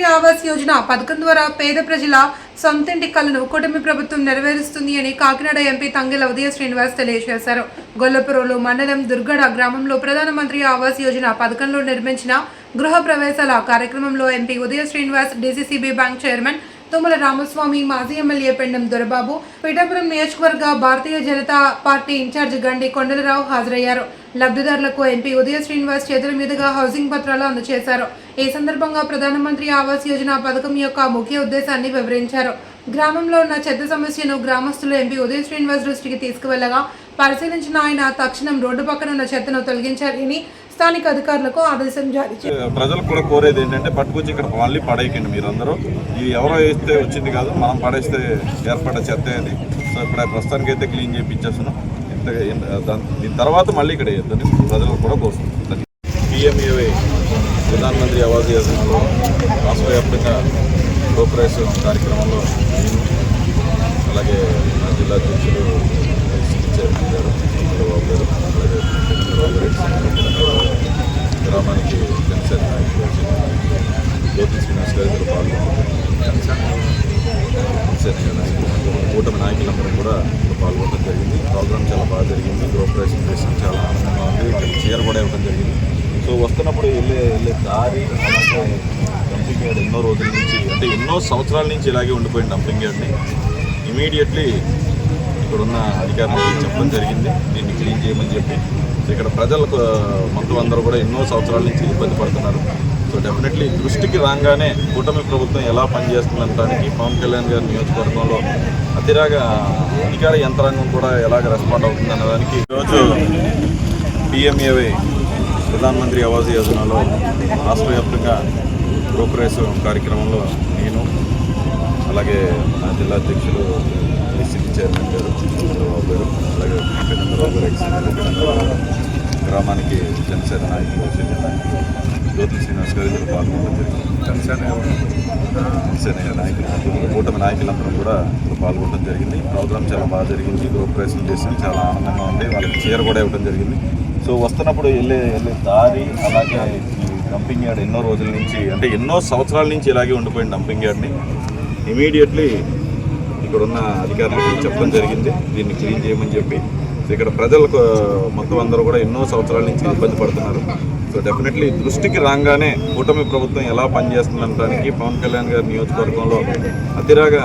ప్రధానమంత్రి ఆవాస్ యోజన పథకం ద్వారా పేద ప్రజల సొంతింటి కలను కూటమి ప్రభుత్వం నెరవేరుస్తుంది అని కాకినాడ ఎంపీ తంగెల ఉదయ శ్రీనివాస్ తెలియజేశారు. గొల్లపురంలో మండలం దుర్గడ గ్రామంలో ప్రధానమంత్రి ఆవాస్ యోజన పథకంలో నిర్మించిన గృహ ప్రవేశాల కార్యక్రమంలో MP Udaya Srinivas DCCB bank chairman Tummala Ramaswamy మాజీ ఎమ్మెల్యే పెండం దొరబాబు పిఠాపురం నియోజకవర్గ భారతీయ జనతా పార్టీ ఇన్ఛార్జ్ గండి కొండలరావు హాజరయ్యారు. లబ్ధిదారులకు ఎంపీ ఉదయ శ్రీనివాస్ చేతుల మీదుగా హౌసింగ్ పత్రాలు అందజేశారు ఈ సందర్భంగా ప్రధానమంత్రి ఆవాస్ యోజన పథకం యొక్క ముఖ్య ఉద్దేశాన్ని వివరించారు. గ్రామంలో ఉన్న చెత్త సమస్యను గ్రామస్తులు ఎంపీ ఉదయ శ్రీనివాస్ దృష్టికి తీసుకువెళ్ళగా పరిశీలించిన ఆయన తక్షణం రోడ్డు పక్కన ఉన్న చెత్తను తొలగించాలని స్థానిక అధికారులకు ఆదేశం జారీ చేశారు. ప్రజలకు కూడా కోరేది ఏంటంటే పట్టుకొచ్చి ఇక్కడ మళ్ళీ పడేయకండి మీరందరూ. ఇది ఎవరో వేస్తే వచ్చింది కాదు మనం పడేస్తే ఏర్పడ్డ చెత్త అది. సో ఇప్పుడు ప్రస్తుతానికి అయితే క్లీన్ చేయించేస్తున్నాం ఇంత దాని తర్వాత మళ్ళీ ఇక్కడ వేయద్దని ప్రజలకు కూడా కోరుతున్నాం పిఎంఏవై ప్రధానమంత్రి ఆవాస్ యోజనలో రాష్ట్ర వ్యాప్తంగా లోప్రైస్ కార్యక్రమంలో అలాగే మా జిల్లా అధ్యక్షులు చైర్మన్ గారు చంద్రబాబు గారు అలాగే చంద్రబాబు గారు గ్రామానికి జనసేన నాయకులు గారు కూటమి నాయకులందరూ కూడా పాల్గొనడం జరిగింది ప్రోగ్రామ్ చాలా బాగా జరిగింది గృహప్రవేశం చేసాం చాలా ఆనందంగా ఉంది చీర కూడా ఇవ్వడం జరిగింది సో వస్తున్నప్పుడు వెళ్ళే వెళ్ళే దారి అలాగే డంపింగ్ యార్డ్ ఎన్నో రోజుల నుంచి అంటే ఎన్నో సంవత్సరాల నుంచి ఇలాగే ఉండిపోయింది డంపింగ్ యార్డ్ని ఇమీడియట్లీ ఇక్కడున్న అధికారులకు చెప్పడం జరిగింది. దీన్ని క్లీన్ చేయమని చెప్పి. ఇక్కడ ప్రజలకు మొత్తం అందరూ కూడా ఎన్నో సంవత్సరాల నుంచి ఇబ్బంది పడుతున్నారు. సో డెఫినెట్లీ దృష్టికి రాగానే కూటమి ప్రభుత్వం ఎలా పనిచేస్తుందనడానికి పవన్ కళ్యాణ్ గారి నియోజకవర్గంలో అతిరాగా అధికార యంత్రాంగం కూడా ఎలాగ రెస్పాండ్ అవుతుంది అన్నదానికి ఈరోజు పిఎంఏవై ప్రధానమంత్రి ఆవాస్ యోజనలో రాష్ట్ర వ్యాప్తంగా గృహప్రవేశం కార్యక్రమంలో నేను అలాగే నా జిల్లా అధ్యక్షులు చైర్మన్ గారు చంద్రబాబు గారు అలాగే చంద్రబాబు గారు గ్రామానికి జనసేన నాయకులు సీనియర్ నాయకులు జ్యోతి శ్రీనివాస్ గారు ఇక్కడ పాల్గొనడం జరిగింది. జనసేన జనసేన నాయకులు కూటమి నాయకులందరూ కూడా ఇక్కడ పాల్గొనడం జరిగింది. ప్రోగ్రామ్ చాలా బాగా జరిగింది. గృహప్రవేశం చేసాం చాలా ఆనందంగా ఉంది. వాళ్ళకి చీర కూడా ఇవ్వడం జరిగింది. సో వస్తున్నప్పుడు వెళ్ళే వెళ్ళే దారి అలాగే డంపింగ్ యార్డ్ ఎన్నో రోజుల నుంచి అంటే ఎన్నో సంవత్సరాల నుంచి ఇలాగే ఉండిపోయింది డంపింగ్ యార్డ్ని. ఇమీడియట్లీ ఇక్కడ ఉన్న అధికారులకు చెప్పడం జరిగింది. దీన్ని క్లీన్ చేయమని చెప్పి ఇక్కడ ప్రజలకు మొత్తం అందరూ కూడా ఎన్నో సంవత్సరాల నుంచి ఇబ్బంది పడుతున్నారు. సో డెఫినెట్లీ దృష్టికి రాగానే కూటమి ప్రభుత్వం ఎలా పనిచేస్తుందనడానికి పవన్ కళ్యాణ్ గారి నియోజకవర్గంలో అతిరాగా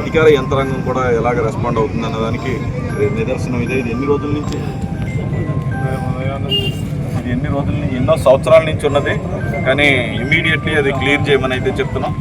అధికార యంత్రాంగం కూడా ఎలాగ రెస్పాండ్ అవుతుంది అన్నదానికి నిదర్శనం ఇదే. ఇది ఎన్ని రోజుల నుంచి? ఇది ఎన్ని రోజుల నుంచి? ఎన్నో సంవత్సరాల నుంచి ఉన్నది. కానీ ఇమీడియట్లీ అది క్లియర్ చేయమని అయితే చెప్తున్నాం.